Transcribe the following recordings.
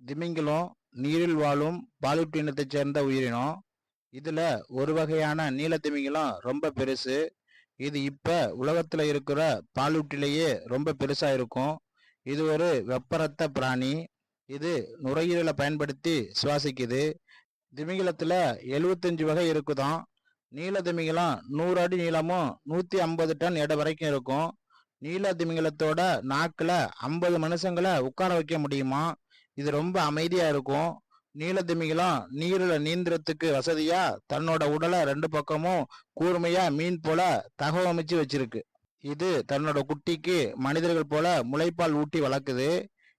திமிங்கிலம் நீரில் வாழும் பாலூட்டினத்தைச் சேர்ந்த உயிரினம். இதில் ஒரு வகையான நீல திமிங்கிலம் ரொம்ப பெருசு. இது இப்போ உலகத்தில் இருக்கிற பாலூட்டிலேயே ரொம்ப பெருசாக இருக்கும். இது ஒரு வெப்பரத்த பிராணி. இது நுரையீரலை பயன்படுத்தி சுவாசிக்குது. திமிங்கலத்தில் எழுவத்தஞ்சு வகை இருக்குதாம். நீல திமிங்கலம் நூறு அடி நீளமும் நூற்றி ஐம்பது டன் எடை வரைக்கும் இருக்கும். நீல திமிங்கிலத்தோட நாக்கில் ஐம்பது மனுஷங்களை உட்கார வைக்க முடியுமா? இது ரொம்ப அமைதியா இருக்கும். நீல திமிங்கிலம் நீரில் நீந்துறதுக்கு வசதியா? தன்னோட உடலை ரெண்டு பக்கமும் கூர்மையா மீன் போல தகவமைச்சு வச்சிருக்கு. இது தன்னோட குட்டிக்கு மனிதர்கள் போல முளைப்பால் ஊட்டி வளர்க்குது.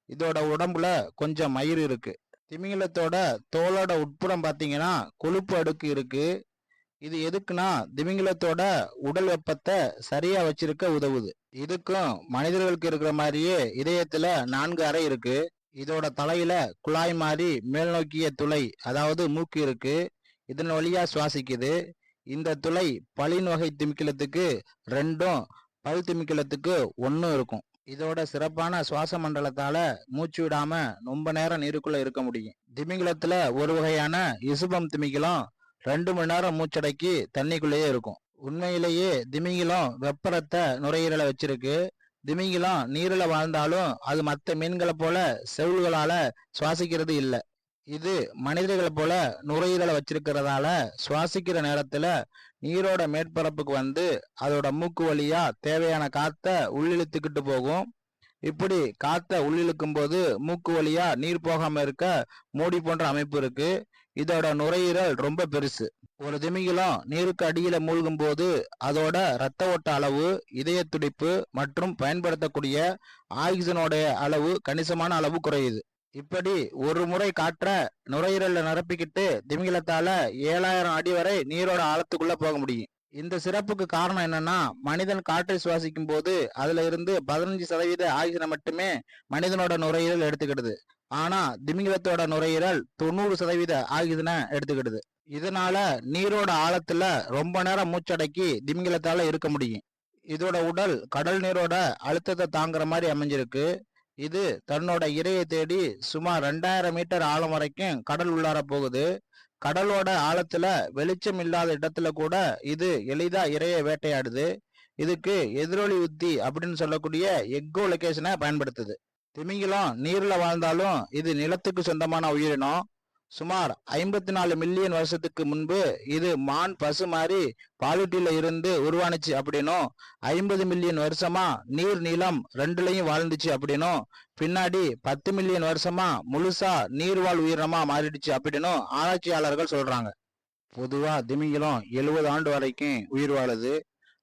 இதோட உடம்புல கொஞ்சம் மயிர் இருக்கு. திமிங்கிலத்தோட தோலோட உட்புறம் பார்த்தீங்கன்னா கொழுப்பு அடுக்கு இருக்கு. இது எதுக்குன்னா திமிங்கலத்தோட உடல் வெப்பத்தை சரியா வச்சிருக்க உதவுது. இதுக்கும் மனிதர்களுக்கு இருக்கிற மாதிரியே இதயத்துல நான்கு அறை இருக்கு. இதோட தலையில குழாய் மாதிரி மேல் நோக்கிய துளை அதாவது மூக்கு இருக்கு. இதன் வழியா சுவாசிக்குது. இந்த துளை பளின் வகை திமிக்கிலத்துக்கு ரெண்டும் பல் திமிக்கிலத்துக்கு ஒன்றும் இருக்கும். இதோட சிறப்பான சுவாச மண்டலத்தால மூச்சு விடாம ரொம்ப நேரம் நீருக்குள்ள இருக்க முடியும். திமிங்கிலத்துல ஒரு வகையான இசுபம் திமிங்கிலம் ரெண்டு மணி நேரம் மூச்சடக்கி தண்ணிக்குள்ளேயே இருக்கும். உண்மையிலேயே திமிங்கிலம் வெப்பரத்தை நுரையீரலை வச்சிருக்கு. திமிங்கிலம் நீரில் வாழ்ந்தாலும் அது மற்ற மீன்களை போல செவுள்களால சுவாசிக்கிறது இல்லை. இது மனிதர்களை போல நுரையீரலை வச்சிருக்கிறதால சுவாசிக்கிற நேரத்துல நீரோட மேற்பரப்புக்கு வந்து அதோட மூக்கு வழியா தேவையான காத்த உள்ளிழுத்துக்கிட்டு போகும். இப்படி காத்த உள்ளிழுக்கும் போது மூக்கு வழியா நீர் போகாம இருக்க மூடி போன்ற அமைப்பு இருக்கு. இதோட நுரையீரல் ரொம்ப பெருசு. ஒரு திமிங்கிலம் நீருக்கு அடியில மூழ்கும் போது அதோட இரத்த ஓட்ட அளவு இதய துடிப்பு மற்றும் பயன்படுத்தக்கூடிய ஆக்சிஜனோடைய அளவு கணிசமான அளவு குறையுது. இப்படி ஒரு முறை காற்ற நுரையீரல்ல நிரப்பிக்கிட்டு திமிங்கிலத்தால ஏழாயிரம் அடி வரை நீரோட ஆழத்துக்குள்ள போக முடியும். இந்த சிறப்புக்கு காரணம் என்னன்னா மனிதன் காற்றை சுவாசிக்கும் போது அதுல இருந்து பதினஞ்சு சதவீத ஆக்சிஜனை மட்டுமே மனிதனோட நுரையீரல் எடுத்துக்கிடுது. ஆனா திமிங்கலத்தோட நுரையீரல் தொண்ணூறு சதவீத ஆக்சிஜனை எடுத்துக்கிடுது. இதனால நீரோட ஆழத்துல ரொம்ப நேரம் மூச்சடக்கி திமிங்கலத்தால இருக்க முடியும். இதோட உடல் கடல் நீரோட அழுத்தத்தை தாங்குற மாதிரி அமைஞ்சிருக்கு. இது தன்னோட இரையை தேடி சுமார் ரெண்டாயிரம் மீட்டர் ஆழம் வரைக்கும் கடல் உள்ளார போகுது. கடலோட ஆழத்துல வெளிச்சம் இல்லாத இடத்துல கூட இது எளிதா இரையை வேட்டையாடுது. இதுக்கு எதிரொலி உத்தி அப்படின்னு சொல்லக்கூடிய எக்கோ லொகேஷனை பயன்படுத்துது. திமிங்கிலம் நீர்ல வாழ்ந்தாலும் இது நிலத்துக்கு சொந்தமான உயிரினம். சுமார் ஐம்பத்தி நாலு மில்லியன் வருஷத்துக்கு முன்பு இது மான் பசு மாதிரி பாலூட்டியில இருந்து உருவானுச்சு அப்படின்னும் ஐம்பது மில்லியன் வருஷமா நீர் நீளம் ரெண்டுலையும் வாழ்ந்துச்சு அப்படின்னும் பின்னாடி பத்து மில்லியன் வருஷமா முழுசா நீர்வாழ் உயிரினமா மாறிடுச்சு அப்படின்னும் ஆராய்ச்சியாளர்கள் சொல்றாங்க. பொதுவா திமிங்கிலம் எழுபது ஆண்டு வரைக்கும் உயிர் வாழுது.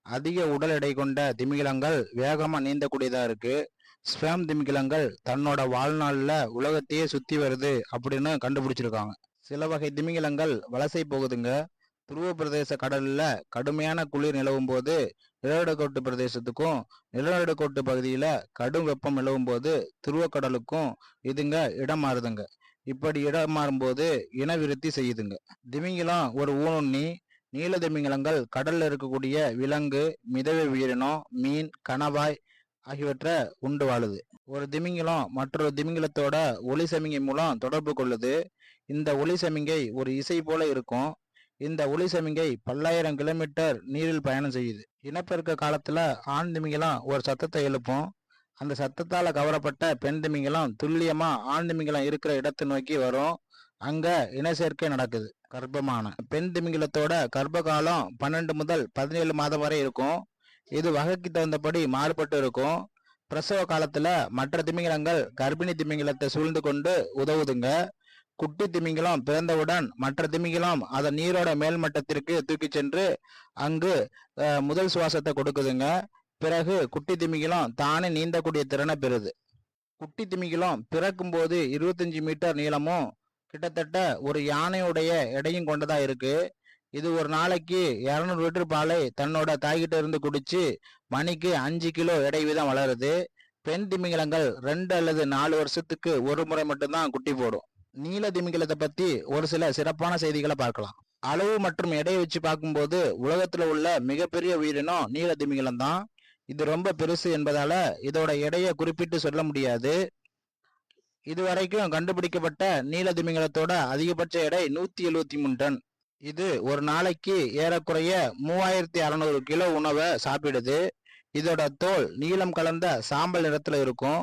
அதிக உடல் எடை கொண்ட திமிங்கிலங்கள் வேகமா நீந்தக்கூடியதா இருக்கு. ஸ்பேம் திமிங்கிலங்கள் தன்னோட வாழ்நாளில் உலகத்தையே சுற்றி வருது அப்படின்னு கண்டுபிடிச்சிருக்காங்க. சில வகை திமிங்கிலங்கள் வலசை போகுதுங்க. துருவ பிரதேச கடலில் கடுமையான குளிர் நிலவும் போது நிலநடுக்கோட்டு பிரதேசத்துக்கும் நிலநடுக்கோட்டு பகுதியில் கடும் வெப்பம் நிலவும் போது துருவக்கடலுக்கும் இதுங்க இடம் மாறுதுங்க. இப்படி இடம் மாறும்போது இனவிருத்தி செய்யுதுங்க. திமிங்கிலம் ஒரு ஊனுண்ணி நீல திமிங்கிலங்கள் கடல்ல இருக்கக்கூடிய விலங்கு மிதவை உயிரினம் மீன் கணவாய் ஆகியவற்றை உண்டு வாழுது. ஒரு திமிங்கிலம் மற்றொரு திமிங்கிலத்தோட ஒளி சமிங்கை மூலம் தொடர்பு கொள்ளுது. இந்த ஒளி சமிங்கை ஒரு இசை போல இருக்கும். இந்த ஒளி சமிங்கை பல்லாயிரம் கிலோமீட்டர் நீரில் பயணம் செய்யுது. இனப்பெருக்க காலத்துல ஆண் திமிங்கலம் ஒரு சத்தத்தை எழுப்பும். அந்த சத்தத்தால கவரப்பட்ட பெண் திமிங்கலம் துல்லியமா ஆண் திமிங்கலம் இருக்கிற இடத்தை நோக்கி வரும். அங்க இன சேர்க்கை நடக்குது. கர்ப்பமான பெண் திமிங்கலத்தோட கர்ப்ப காலம் பன்னெண்டு முதல் பதினேழு மாதம் வரை இருக்கும். இது வகைக்கு தகுந்தபடி மாறுபட்டு இருக்கும். பிரசவ காலத்துல மற்ற திமிங்கலங்கள் கர்ப்பிணி திமிங்கலத்தை சூழ்ந்து கொண்டு உதவுதுங்க. குட்டி திமிங்கலம் பிறந்தவுடன் மற்ற திமிங்கலம் அதை நீரோட மேல்மட்டத்திற்கு தூக்கி சென்று அங்கு முதல் சுவாசத்தை கொடுக்குதுங்க. பிறகு குட்டி திமிங்கலம் தானே நீந்தக்கூடிய திறனை பெறுது. குட்டி திமிங்கலம் பிறக்கும்போது இருபத்தஞ்சு மீட்டர் நீளமும் கிட்டத்தட்ட ஒரு யானையுடைய எடையும் கொண்டதா இருக்கு. இது ஒரு நாளைக்கு இரநூறு லிட்டர் பாலை தன்னோட தாய்கிட்ட இருந்து குடிச்சு மணிக்கு அஞ்சு கிலோ எடை வீதம் வளருது. பெண் திமிங்கலங்கள் ரெண்டு அல்லது நாலு வருஷத்துக்கு ஒரு முறை மட்டும்தான் குட்டி போடும். நீல திமிங்கலத்தை பத்தி ஒரு சில சிறப்பான செய்திகளை பார்க்கலாம். அளவு மற்றும் எடையை வச்சு பார்க்கும்போது உலகத்துல உள்ள மிகப்பெரிய உயிரினம் நீல திமிங்கலம் தான். இது ரொம்ப பெருசு என்பதால இதோட எடையை குறிப்பிட்டு சொல்ல முடியாது. இதுவரைக்கும் கண்டுபிடிக்கப்பட்ட நீல திமிங்கலத்தோட அதிகபட்ச எடை நூத்தி எழுவத்தி மூணு டன். இது ஒரு நாளைக்கு ஏறக்குறைய மூவாயிரத்தி அறநூறு கிலோ உணவை சாப்பிடுது. இதோட தோல் நீளம் கலந்த சாம்பல் நிறத்துல இருக்கும்.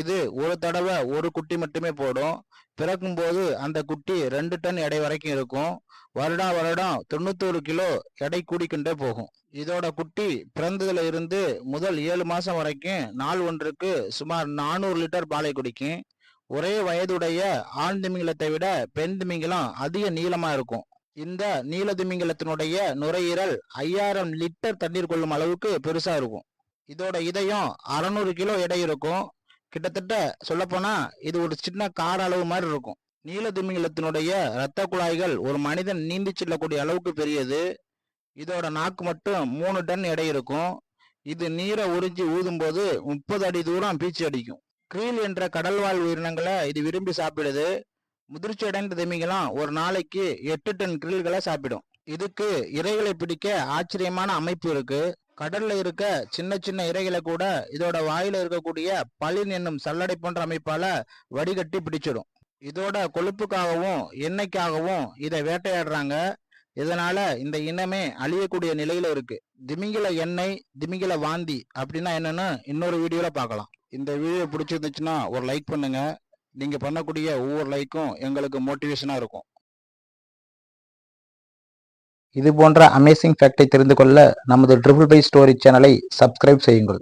இது ஒரு தடவை ஒரு குட்டி மட்டுமே போடும். பிறக்கும்போது அந்த குட்டி ரெண்டு டன் எடை வரைக்கும் இருக்கும். வருடா வருடம் தொண்ணூத்தோரு கிலோ எடை கூடிக்கின்றே போகும். இதோட குட்டி பிறந்ததுல இருந்து முதல் ஏழு மாசம் வரைக்கும் நாள் ஒன்றுக்கு சுமார் நானூறு லிட்டர் பாலை குடிக்கும். ஒரே வயதுடைய ஆண் திமிங்கலத்தை விட பெண் திமிங்கலம் அதிக நீளமா இருக்கும். இந்த நீலதிமிங்கலத்தினுடைய நுரையீரல் ஐயாயிரம் லிட்டர் தண்ணீர் கொள்ளும் அளவுக்கு பெருசா இருக்கும். இதோட இதயம் அறநூறு கிலோ எடை இருக்கும். கிட்டத்தட்ட சொல்லப்போனா இது ஒரு சின்ன கார அளவு மாதிரி இருக்கும். நீலதிமிங்கலத்தினுடைய இரத்த குழாய்கள் ஒரு மனிதன் நீந்தி செல்லக்கூடிய அளவுக்கு பெரியது. இதோட நாக்கு மட்டும் மூணு டன் எடை இருக்கும். இது நீரை உறிஞ்சி ஊதும்போது முப்பது அடி தூரம் பீச்சு அடிக்கும். கிரீல் என்ற கடல்வாழ் உயிரினங்களை இது விரும்பி சாப்பிடுது. முதிர்ச்சி அடைந்த திமிங்கலம் ஒரு நாளைக்கு எட்டு டன் கிரில்களை சாப்பிடும். இதுக்கு இரைகளை பிடிக்க ஆச்சரியமான அமைப்பு இருக்கு. கடல்ல இருக்க சின்ன சின்ன இரைகளை கூட இதோட வாயில இருக்கக்கூடிய பளின் என்னும் சல்லடை போன்ற அமைப்பால வடிகட்டி பிடிச்சிடும். இதோட கொழுப்புக்காகவும் எண்ணெய்க்காகவும் இதை வேட்டையாடுறாங்க. இதனால இந்த இனமே அழியக்கூடிய நிலையில இருக்கு. திமிங்கில எண்ணெய் திமிங்கில வாந்தி அப்படின்னா என்னன்னு இன்னொரு வீடியோல பார்க்கலாம். இந்த வீடியோ பிடிச்சிருந்துச்சுன்னா ஒரு லைக் பண்ணுங்க. நீங்க பண்ணக்கூடிய ஒவ்வொரு லைக்கும் எங்களுக்கு மோட்டிவேஷனா இருக்கும். இது போன்ற அமேசிங் ஃபேக்டை தெரிந்து கொள்ள நமது ட்ரிபிள் பை ஸ்டோரி சேனலை சப்ஸ்கிரைப் செய்யுங்கள்.